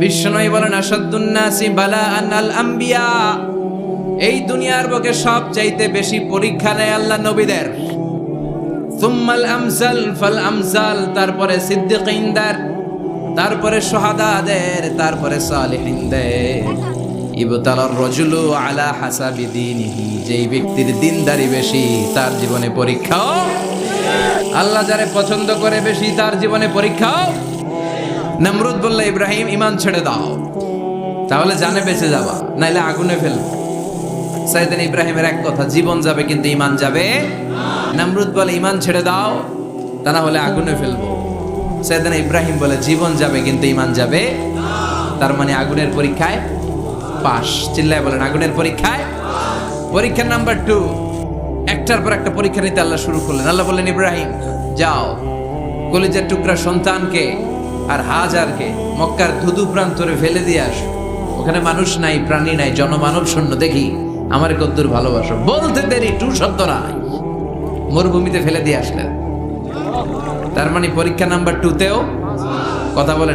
বিষ্ণুই বলেন আসাদুন্নাসি বালা আনাল আম্বিয়া এই দুনিয়ার বুকে সব চাইতে বেশি পরীক্ষা নেয় আল্লাহ নবীদের। সুম্মাল আমসাল ফাল আমসাল, তারপরে সিদ্দিকিনদার, তারপরে সোহাদাদের, তারপরে সালিহিনদের। ইবতালার রজুলু আলা হাসাবি দীনিহি, যেই ব্যক্তির দিনদারি বেশি, তার জীবনে পরীক্ষাও। আল্লাহ যারে পছন্দ করে বেশি, তার জীবনে পরীক্ষাও। নমরুদ বললে, ইব্রাহিম ইমান ছেড়ে দাও। তাহলে জানে বেঁচে যাবা, নাইলে আগুনে ফেলবে। সাইদিন ইব্রাহিমের এক কথা, জীবন যাবে কিন্তু ইমান যাবে। নমরুদ বলে ইমান ছেড়ে দাও, তা না হলে আগুনে ফেলব। সাইদিন ইব্রাহিম বলে, জীবন যাবে কিন্তু ইমান যাবে। তার মানে আগুনের পরীক্ষায় পাশ। চিল্লায় বলেন, আগুনের পরীক্ষায় পরীক্ষা নাম্বার টু। একটার পর একটা পরীক্ষা নিতে আল্লাহ শুরু করলেন। আল্লাহ বললেন, ইব্রাহিম, যাও। কলিজার টুকরা সন্তানকে আর হাজারকে মক্কার ধুধু প্রান্তরে ফেলে দিয়ে আসো। ওখানে মানুষ নাই, প্রাণী নাই, জনমানব শূন্য দেখি, আমার কদ্দুর ভালোবাসো। বলতে দেরি, টু শব্দ নাই। মরুভূমিতে ফেলে দিয়ে আসলেন। তার মানে পরীক্ষা নাম্বার টুতেও কথা বলেন।